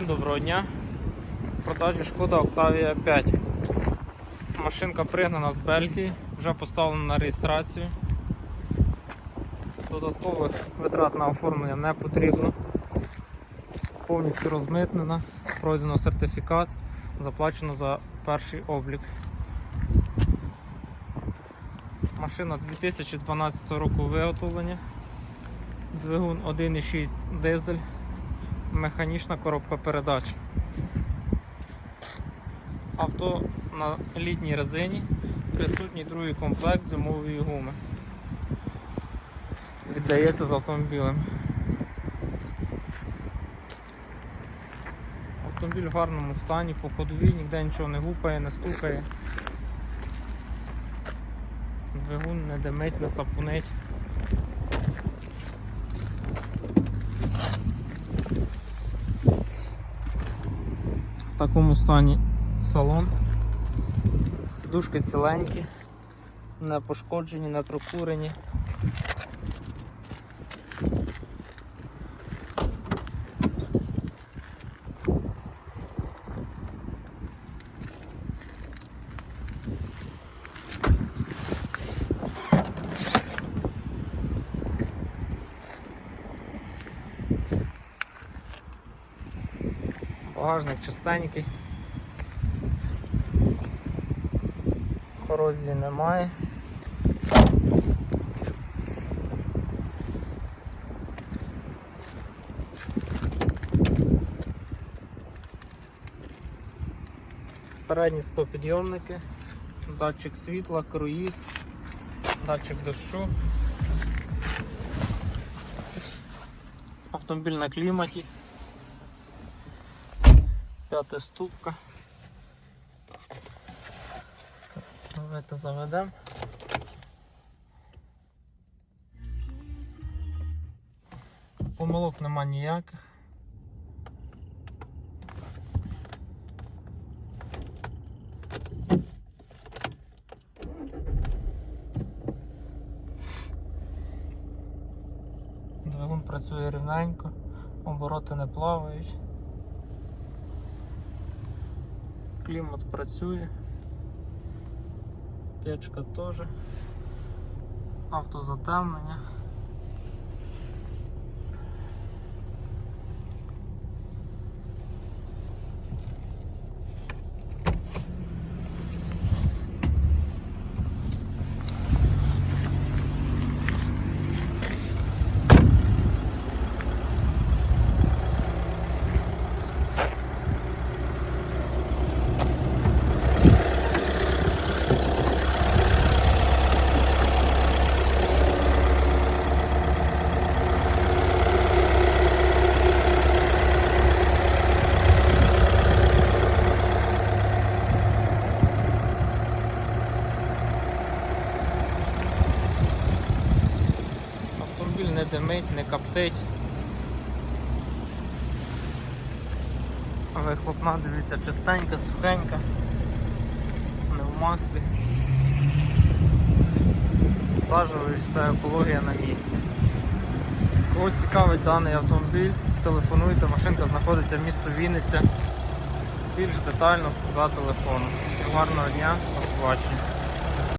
Всім доброго дня. В продажі шкода Octavia 5. Машинка пригнана з Бельгії, вже поставлена на реєстрацію. Додаткових витрат на оформлення не потрібно. Повністю розмитнена, пройдено сертифікат, заплачено за перший облік. Машина 2012 року виготовлення. Двигун 1,6 дизель механічна коробка передач. Авто на літній резині, присутній другий комплект зимової гуми. Віддається з автомобілем. Автомобіль в гарному стані, по ходовій, ніде нічого не гупає, не стукає. Двигун не димить, не сапунить. Такому стані салон. Сидушки ціленькі, не пошкоджені, не прокурені. Багажник чистенький. Корозії немає. Передні стопідйомники, датчик світла, круїз, датчик дощу. Автомобіль на кліматі. П'ята ступка. Давайте заведемо. Помилок нема ніяких. Двигун працює рівненько, обороти не плавають. Клімат працює. Печка теж. Автозатемнення. Автомобіль не димить, не коптить. Вихлопна, дивіться, чистенька, сухенька, не в маслі. Сажевий, все, екологія на місці. Кого цікавить даний автомобіль, телефонуйте, машинка знаходиться в місто Вінниця. Більш детально за телефоном. Гарного дня, побачення.